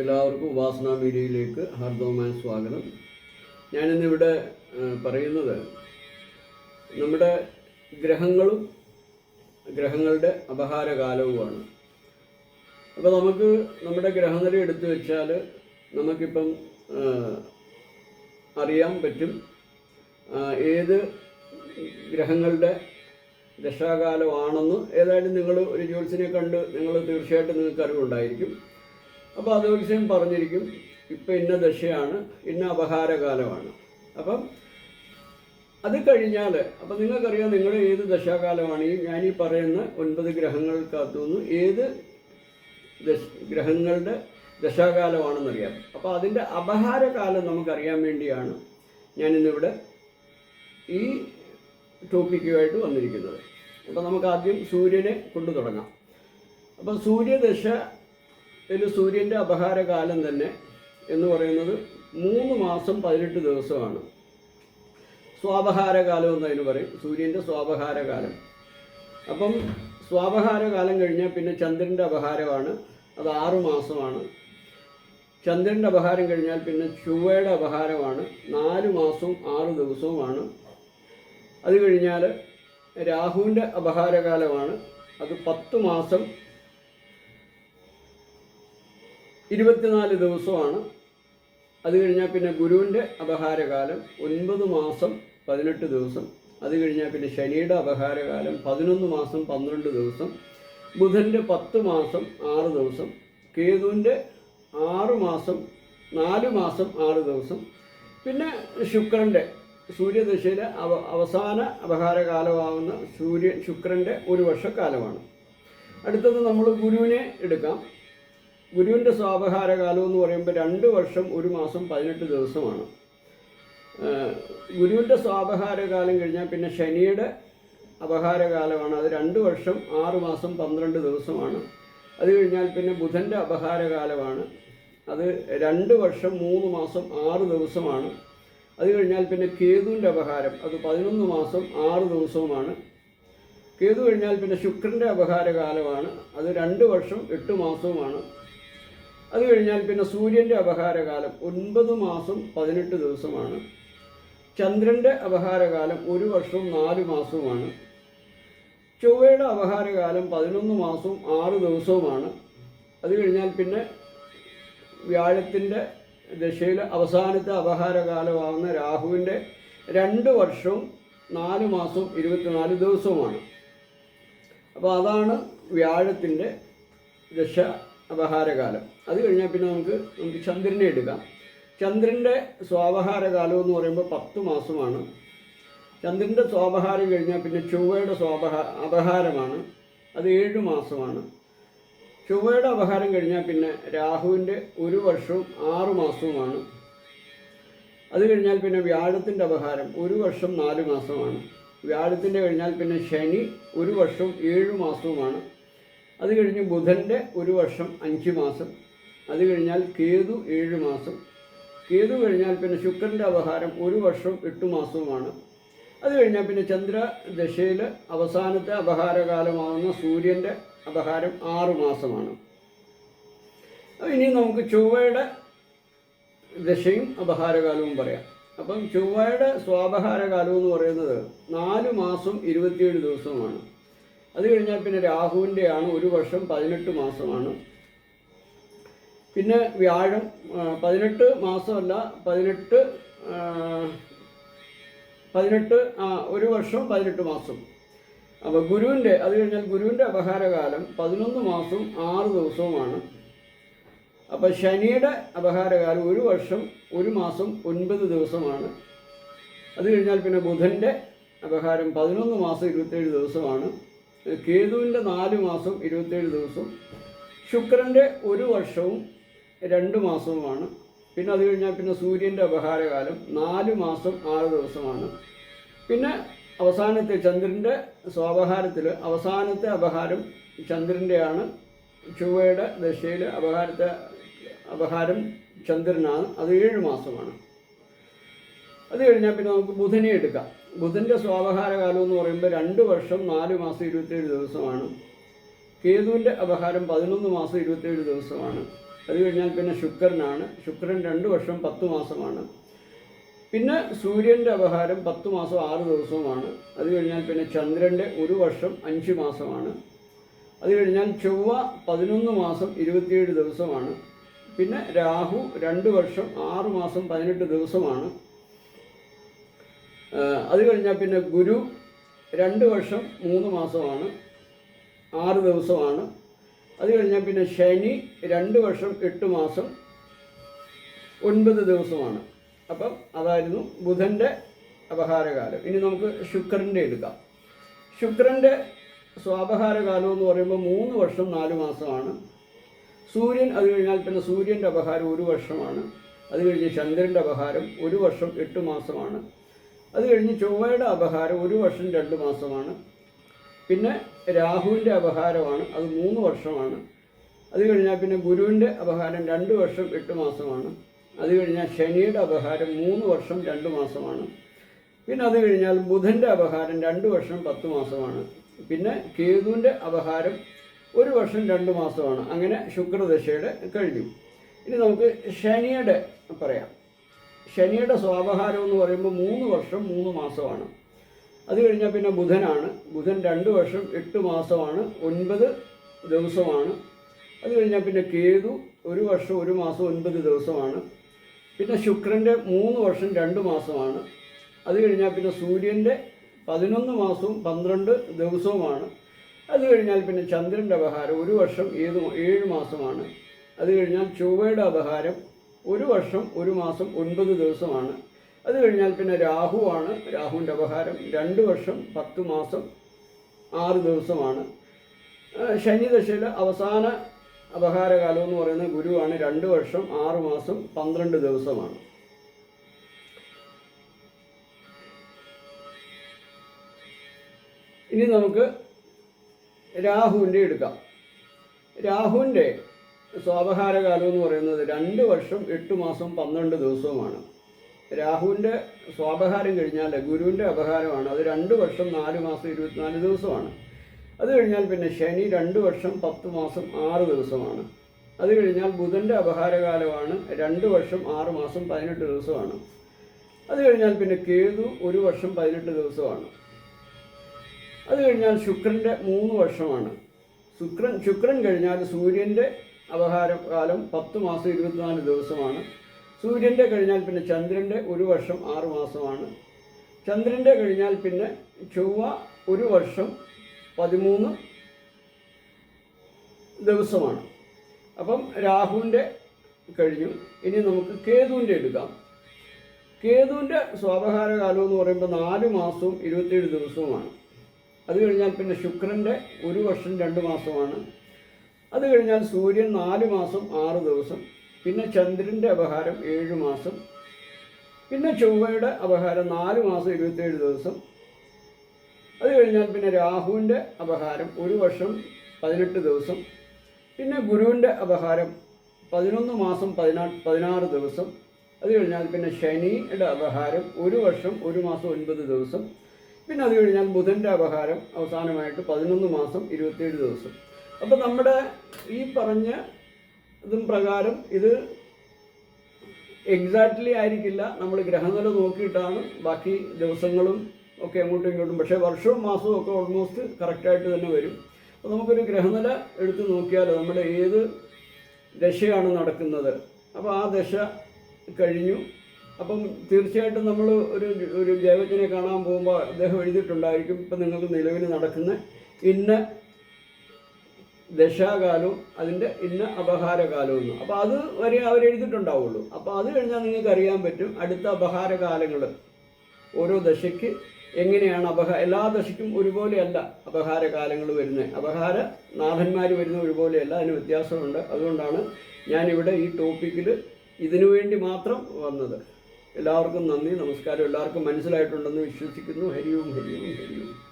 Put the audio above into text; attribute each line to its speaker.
Speaker 1: എല്ലാവർക്കും ഉപാസന മീഡിയയിലേക്ക് ഹാർദവമായ സ്വാഗതം. ഞാനിന്നിവിടെ പറയുന്നത് നമ്മുടെ ഗ്രഹങ്ങളും ഗ്രഹങ്ങളുടെ അപഹാരകാലവുമാണ്. അപ്പോൾ നമുക്ക് നമ്മുടെ ഗ്രഹനില എടുത്തു വെച്ചാൽ നമുക്കിപ്പം അറിയാൻ പറ്റും ഏത് ഗ്രഹങ്ങളുടെ ദശാകാലമാണെന്ന് ഏതായാലും നിങ്ങൾ ഒരു ജ്യോത്സ്യനെ കണ്ട് നിങ്ങൾ തീർച്ചയായിട്ടും നിങ്ങൾക്ക് അറിവുണ്ടായിരിക്കും അപ്പോൾ ആ ജ്യോത്സ്യൻ പറഞ്ഞിരിക്കും ഇപ്പം ഇന്ന ദശയാണ് ഇന്ന അപഹാരകാലമാണ്. അപ്പം അത് കഴിഞ്ഞാൽ അപ്പം നിങ്ങൾക്കറിയാം നിങ്ങൾ ഏത് ദശാകാലമാണ് ഈ ഈ പറയുന്ന ഒൻപത് ഗ്രഹങ്ങൾക്കകത്തുനിന്ന് ഏത് ദശ ഗ്രഹങ്ങളുടെ ദശാകാലമാണെന്നറിയാം. അപ്പോൾ അതിന്റെ അപഹാരകാലം നമുക്കറിയാൻ വേണ്ടിയാണ് ഞാനിന്നിവിടെ ഈ ടോപ്പിക്കുമായിട്ട് വന്നിരിക്കുന്നത്. അപ്പോൾ നമുക്ക് ആദ്യം സൂര്യനെ കൊണ്ടു തുടങ്ങാം അപ്പം സൂര്യദശ ഇതിൽ സൂര്യന്റെ അപഹാരകാലം തന്നെ എന്ന് പറയുന്നത് മൂന്ന് മാസം പതിനെട്ട് ദിവസമാണ്. സ്വാപഹാരകാലം എന്ന് അതിന് പറയും. സൂര്യന്റെ സ്വാപഹാരകാലം. അപ്പം സ്വാപഹാരകാലം കഴിഞ്ഞാൽ പിന്നെ ചന്ദ്രന്റെ അപഹാരമാണ്. അത് ആറു മാസമാണ്. ചന്ദ്രന്റെ അപഹാരം കഴിഞ്ഞാൽ പിന്നെ ചൊവ്വയുടെ അപഹാരമാണ്. നാല് മാസവും ആറ് ദിവസവുമാണ്. അത് കഴിഞ്ഞാൽ രാഹുവിന്റെ അപഹാരകാലമാണ്. അത് പത്ത് മാസം ഇരുപത്തിനാല് ദിവസമാണ്. അത് കഴിഞ്ഞാൽ പിന്നെ ഗുരുവിന്റെ അപഹാരകാലം ഒൻപത് മാസം പതിനെട്ട് ദിവസം. അത് കഴിഞ്ഞാൽ പിന്നെ ശനിയുടെ അപഹാരകാലം പതിനൊന്ന് മാസം പന്ത്രണ്ട് ദിവസം. ബുധന്റെ പത്ത് മാസം ആറ് ദിവസം. കേതുവിന്റെ ആറ് മാസം നാല് മാസം ആറ് ദിവസം. പിന്നെ ശുക്രന്റെ സൂര്യദശയിലെ അവ അവസാന അപഹാരകാലമാവുന്ന സൂര്യ ശുക്രന്റെ ഒരു വർഷക്കാലമാണ്. അടുത്തത് നമ്മൾ ഗുരുവിനെ എടുക്കാം. ഗുരുവിന്റെ സ്വാപഹാര കാലം എന്ന് പറയുമ്പോൾ രണ്ട് വർഷം ഒരു മാസം പതിനെട്ട് ദിവസമാണ്. ഗുരുവിന്റെ സ്വാപഹാര കാലം കഴിഞ്ഞാൽ പിന്നെ ശനിയുടെ അപഹാരകാലമാണ്. അത് രണ്ട് വർഷം ആറ് മാസം പന്ത്രണ്ട് ദിവസമാണ്. അത് കഴിഞ്ഞാൽ പിന്നെ ബുധന്റെ അപഹാരകാലമാണ്. അത് രണ്ട് വർഷം മൂന്ന് മാസം ആറ് ദിവസമാണ്. അത് കഴിഞ്ഞാൽ പിന്നെ കേതുവിന്റെ അപഹാരം. അത് പതിനൊന്ന് മാസം ആറ് ദിവസവുമാണ്. കേതു കഴിഞ്ഞാൽ പിന്നെ ശുക്രന്റെ അപഹാരകാലമാണ്. അത് രണ്ട് വർഷം എട്ട് മാസവുമാണ്. അത് കഴിഞ്ഞാൽ പിന്നെ സൂര്യന്റെ അപഹാരകാലം ഒൻപത് മാസം പതിനെട്ട് ദിവസമാണ്. ചന്ദ്രന്റെ അപഹാരകാലം ഒരു വർഷവും നാല് മാസവുമാണ്. ചൊവ്വയുടെ അപഹാരകാലം പതിനൊന്ന് മാസവും ആറ് ദിവസവുമാണ്. അത് കഴിഞ്ഞാൽ പിന്നെ വ്യാഴത്തിന്റെ ദശയിൽ അവസാനത്തെ അപഹാരകാലമാകുന്ന രാഹുവിന്റെ രണ്ട് വർഷവും നാല് മാസവും ഇരുപത്തിനാല് ദിവസവുമാണ്. അപ്പോൾ അതാണ് വ്യാഴത്തിന്റെ ദശ അപഹാരകാലം. അത് കഴിഞ്ഞാൽ പിന്നെ നമുക്ക് നമുക്ക് ചന്ദ്രനെ എടുക്കാം. ചന്ദ്രന്റെ സ്വാപഹാരകാലം എന്ന് പറയുമ്പോൾ പത്ത് മാസമാണ്. ചന്ദ്രന്റെ സ്വാപഹാരം കഴിഞ്ഞാൽ പിന്നെ ചൊവ്വയുടെ സ്വാപഹാ അപഹാരമാണ്. അത് ഏഴ് മാസമാണ്. ചൊവ്വയുടെ അപഹാരം കഴിഞ്ഞാൽ പിന്നെ രാഹുവിന്റെ ഒരു വർഷവും ആറ് മാസവുമാണ്. അത് കഴിഞ്ഞാൽ പിന്നെ വ്യാഴത്തിന്റെ അപഹാരം ഒരു വർഷം നാല് മാസമാണ്. വ്യാഴത്തിന്റെ കഴിഞ്ഞാൽ പിന്നെ ശനി ഒരു വർഷം ഏഴ് മാസവുമാണ്. അത് കഴിഞ്ഞ് ബുധന്റെ ഒരു വർഷം അഞ്ച് മാസം. അത് കഴിഞ്ഞാൽ കേതു ഏഴ് മാസം. കേതു കഴിഞ്ഞാൽ പിന്നെ ശുക്രന്റെ അവഹാരം ഒരു വർഷം എട്ട് മാസവുമാണ്. അത് കഴിഞ്ഞാൽ പിന്നെ ചന്ദ്ര ദശയിൽ അവസാനത്തെ അപഹാരകാലമാകുന്ന സൂര്യന്റെ അപഹാരം ആറ് മാസമാണ്. ഇനി നമുക്ക് ചൊവ്വയുടെ ദശയും അപഹാരകാലവും പറയാം. അപ്പം ചൊവ്വയുടെ സ്വാപഹാരകാലം എന്ന് പറയുന്നത് നാല് മാസം ഇരുപത്തിയേഴ് ദിവസമാണ്. അത് കഴിഞ്ഞാൽ പിന്നെ രാഹുവിന്റെയാണ് ഒരു വർഷം പതിനെട്ട് മാസമാണ്. പിന്നെ വ്യാഴം പതിനെട്ട് മാസമല്ല പതിനെട്ട് പതിനെട്ട് ഒരു വർഷം പതിനെട്ട് മാസം. അപ്പോൾ ഗുരുവിന്റെ അത് കഴിഞ്ഞാൽ ഗുരുവിന്റെ അപഹാരകാലം പതിനൊന്ന് മാസവും ആറ് ദിവസവുമാണ്. അപ്പോൾ ശനിയുടെ അപഹാരകാലം ഒരു വർഷം ഒരു മാസം ഒൻപത് ദിവസമാണ്. അത് കഴിഞ്ഞാൽ പിന്നെ ബുധന്റെ അപഹാരം പതിനൊന്ന് മാസം ഇരുപത്തേഴ് ദിവസമാണ്. കേതുവിന്റെ നാല് മാസം ഇരുപത്തേഴ് ദിവസം. ശുക്രന്റെ ഒരു വർഷവും രണ്ട് മാസവുമാണ്. പിന്നെ അത് കഴിഞ്ഞാൽ പിന്നെ സൂര്യന്റെ അപഹാരകാലം നാല് മാസം ആറ് ദിവസമാണ്. പിന്നെ അവസാനത്തെ ചന്ദ്രന്റെ സ്വാപഹാരത്തിൽ അവസാനത്തെ അപഹാരം ചന്ദ്രന്റെയാണ്. ചൊവ്വയുടെ ദശയിൽ അപഹാരത്തെ അപഹാരം ചന്ദ്രനാണ്. അത് ഏഴ് മാസമാണ്. അത് കഴിഞ്ഞാൽ പിന്നെ നമുക്ക് ബുധനെ എടുക്കാം. ബുധന്റെ സ്വാപഹാരകാലം എന്ന് പറയുമ്പോൾ രണ്ട് വർഷം നാല് മാസം ഇരുപത്തേഴ് ദിവസമാണ്. കേതുവിന്റെ അപഹാരം പതിനൊന്ന് മാസം ഇരുപത്തേഴ് ദിവസമാണ്. അത് കഴിഞ്ഞാൽ പിന്നെ ശുക്രനാണ്. ശുക്രൻ രണ്ട് വർഷം പത്ത് മാസമാണ്. പിന്നെ സൂര്യന്റെ അപഹാരം പത്ത് മാസം ആറ് ദിവസവുമാണ്. അത് കഴിഞ്ഞാൽ പിന്നെ ചന്ദ്രന്റെ ഒരു വർഷം അഞ്ച് മാസമാണ്. അത് കഴിഞ്ഞാൽ ചൊവ്വ പതിനൊന്ന് മാസം ഇരുപത്തിയേഴ് ദിവസമാണ്. പിന്നെ രാഹു രണ്ട് വർഷം ആറ് മാസം പതിനെട്ട് ദിവസമാണ്. അത് കഴിഞ്ഞാൽ പിന്നെ ഗുരു രണ്ട് വർഷം മൂന്ന് മാസമാണ്. ആറ് ദിവസമാണ്. അത് കഴിഞ്ഞാൽ പിന്നെ ശനി രണ്ട് വർഷം എട്ട് മാസം ഒൻപത് ദിവസമാണ്. അപ്പം അതായിരുന്നു ബുധന്റെ അപഹാരകാലം. ഇനി നമുക്ക് ശുക്രന്റെ എടുക്കാം. ശുക്രന്റെ സ്വാപഹാരകാലം എന്ന് പറയുമ്പോൾ മൂന്ന് വർഷം നാല് മാസമാണ്. സൂര്യൻ അത് കഴിഞ്ഞാൽ പിന്നെ സൂര്യന്റെ അപഹാരം ഒരു വർഷമാണ്. അത് കഴിഞ്ഞ് ചന്ദ്രന്റെ അപഹാരം ഒരു വർഷം എട്ട് മാസമാണ്. അത് കഴിഞ്ഞ് ചൊവ്വയുടെ അപഹാരം ഒരു വർഷം രണ്ട് മാസമാണ്. പിന്നെ രാഹുവിന്റെ അപഹാരമാണ്. അത് മൂന്ന് വർഷമാണ്. അത് കഴിഞ്ഞാൽ പിന്നെ ഗുരുവിന്റെ അപഹാരം രണ്ട് വർഷം എട്ട് മാസമാണ്. അത് കഴിഞ്ഞാൽ ശനിയുടെ അപഹാരം മൂന്ന് വർഷം രണ്ട് മാസമാണ്. പിന്നെ അത് കഴിഞ്ഞാൽ ബുധന്റെ അപഹാരം രണ്ട് വർഷം പത്ത് മാസമാണ്. പിന്നെ കേതുവിന്റെ അപഹാരം ഒരു വർഷം രണ്ട് മാസമാണ്. അങ്ങനെ ശുക്രദശയുടെ കഴിഞ്ഞു. ഇനി നമുക്ക് ശനിയുടെ പറയാം. ശനിയുടെ സ്വാപഹാരം എന്ന് പറയുമ്പോൾ മൂന്ന് വർഷം മൂന്ന് മാസമാണ്. അത് കഴിഞ്ഞാൽ പിന്നെ ബുധനാണ്. ബുധൻ രണ്ട് വർഷം എട്ട് മാസമാണ് ഒൻപത് ദിവസമാണ്. അത് കഴിഞ്ഞാൽ പിന്നെ കേതു ഒരു വർഷം ഒരു മാസം ഒൻപത് ദിവസമാണ്. പിന്നെ ശുക്രന്റെ മൂന്ന് വർഷം രണ്ട് മാസമാണ്. അത് കഴിഞ്ഞാൽ പിന്നെ സൂര്യന്റെ പതിനൊന്ന് മാസവും പന്ത്രണ്ട് ദിവസവുമാണ്. അത് കഴിഞ്ഞാൽ പിന്നെ ചന്ദ്രന്റെ അപഹാരം ഒരു വർഷം ഏത് ഏഴ് മാസമാണ്. അത് കഴിഞ്ഞാൽ ചൊവ്വയുടെ അപഹാരം ഒരു വർഷം ഒരു മാസം ഒൻപത് ദിവസമാണ്. അത് കഴിഞ്ഞാൽ പിന്നെ രാഹുവാണ് രാഹുവിന്റെ അപഹാരം. രണ്ട് വർഷം പത്ത് മാസം ആറ് ദിവസമാണ്. ശനി ശനിദശയിൽ അവസാന അപഹാരകാലം എന്ന് പറയുന്നത് ഗുരുവാണ്. രണ്ട് വർഷം ആറ് മാസം പന്ത്രണ്ട് ദിവസമാണ്. ഇനി നമുക്ക് രാഹുവിന്റെ എടുക്കാം. രാഹുവിന്റെ സ്വാപഹാരകാലം എന്ന് പറയുന്നത് രണ്ട് വർഷം എട്ട് മാസം പന്ത്രണ്ട് ദിവസവുമാണ്. രാഹുവിന്റെ സ്വാപഹാരം കഴിഞ്ഞാൽ ഗുരുവിന്റെ അപഹാരമാണ്. അത് രണ്ട് വർഷം നാല് മാസം ഇരുപത്തിനാല് ദിവസമാണ്. അത് കഴിഞ്ഞാൽ പിന്നെ ശനി രണ്ട് വർഷം പത്ത് മാസം ആറ് ദിവസമാണ്. അത് കഴിഞ്ഞാൽ ബുധന്റെ അപഹാരകാലമാണ്. രണ്ട് വർഷം ആറ് മാസം പതിനെട്ട് ദിവസമാണ്. അത് കഴിഞ്ഞാൽ പിന്നെ കേതു ഒരു വർഷം പതിനെട്ട് ദിവസമാണ്. അത് കഴിഞ്ഞാൽ ശുക്രന്റെ മൂന്ന് വർഷമാണ്. ശുക്രൻ ശുക്രൻ കഴിഞ്ഞാൽ സൂര്യന്റെ അപഹാരകാലം പത്ത് മാസം ഇരുപത്തിനാല് ദിവസമാണ്. സൂര്യന്റെ കഴിഞ്ഞാൽ പിന്നെ ചന്ദ്രന്റെ ഒരു വർഷം ആറു മാസമാണ്. ചന്ദ്രന്റെ കഴിഞ്ഞാൽ പിന്നെ ചൊവ്വ ഒരു വർഷം പതിമൂന്ന് ദിവസമാണ്. അപ്പം രാഹുവിന്റെ കഴിഞ്ഞു. ഇനി നമുക്ക് കേതുവിന്റെ എടുക്കാം. കേതുവിന്റെ സ്വാപഹാര കാലം എന്ന് പറയുമ്പോൾ നാല് മാസവും ഇരുപത്തിയേഴ് ദിവസവുമാണ്. അത് കഴിഞ്ഞാൽ പിന്നെ ശുക്രന്റെ ഒരു വർഷം രണ്ട് മാസമാണ്. അത് കഴിഞ്ഞാൽ സൂര്യൻ നാല് മാസം ആറ് ദിവസം. പിന്നെ ചന്ദ്രന്റെ അപഹാരം ഏഴ് മാസം. പിന്നെ ചൊവ്വയുടെ അപഹാരം നാല് മാസം ഇരുപത്തേഴ് ദിവസം. അത് കഴിഞ്ഞാൽ പിന്നെ രാഹുവിന്റെ അപഹാരം ഒരു വർഷം പതിനെട്ട് ദിവസം. പിന്നെ ഗുരുവിന്റെ അപഹാരം പതിനൊന്ന് മാസം പതിനാ പതിനാറ് ദിവസം. അത് കഴിഞ്ഞാൽ പിന്നെ ശനിയുടെ അപഹാരം ഒരു വർഷം ഒരു മാസം ഒൻപത് ദിവസം. പിന്നെ അത് കഴിഞ്ഞാൽ ബുധന്റെ അപഹാരം അവസാനമായിട്ട് പതിനൊന്ന് മാസം ഇരുപത്തേഴ് ദിവസം. അപ്പോൾ നമ്മുടെ ഈ പറഞ്ഞ ഇതും പ്രകാരം ഇത് എക്സാക്ട്ലി ആയിരിക്കില്ല. നമ്മൾ ഗ്രഹനില നോക്കിയിട്ടാണ് ബാക്കി ദിവസങ്ങളും ഒക്കെ അങ്ങോട്ടും ഇങ്ങോട്ടും. പക്ഷേ വർഷവും മാസവും ഒക്കെ ഓൾമോസ്റ്റ് കറക്റ്റായിട്ട് തന്നെ വരും. അപ്പോൾ നമുക്കൊരു ഗ്രഹനില എടുത്ത് നോക്കിയാൽ നമ്മുടെ ഏത് ദശയാണ് നടക്കുന്നത്. അപ്പോൾ ആ ദശ കഴിഞ്ഞു. അപ്പം തീർച്ചയായിട്ടും നമ്മൾ ഒരു ഒരു ദേവജ്ഞനെ കാണാൻ പോകുമ്പോൾ അദ്ദേഹം എഴുതിയിട്ടുണ്ടായിരിക്കും. ഇപ്പം നിങ്ങൾക്ക് നിലവിൽ നടക്കുന്ന ഇന്ന ദശാകാലവും അതിന്റെ ഇന്ന അപഹാരകാലവും അപ്പോൾ അത് വരെ അവർ എഴുതിയിട്ടുണ്ടാവുള്ളൂ. അപ്പോൾ അത് കഴിഞ്ഞാൽ നിങ്ങൾക്ക് അറിയാൻ പറ്റും അടുത്ത അപഹാരകാലങ്ങൾ. ഓരോ ദശയ്ക്ക് എങ്ങനെയാണ് അപഹ എല്ലാ ദശയ്ക്കും ഒരുപോലെയല്ല അപഹാരകാലങ്ങൾ വരുന്നത്. അപഹാര നാഥന്മാർ വരുന്ന ഒരുപോലെയല്ല അതിന് വ്യത്യാസമുണ്ട്. അതുകൊണ്ടാണ് ഞാനിവിടെ ഈ ടോപ്പിക്കിൽ ഇതിനു വേണ്ടി മാത്രം വന്നത്. എല്ലാവർക്കും നന്ദി നമസ്കാരം. എല്ലാവർക്കും മനസ്സിലായിട്ടുണ്ടെന്ന് വിശ്വസിക്കുന്നു. ഹരിയും ഹരിയും ഹരിയും.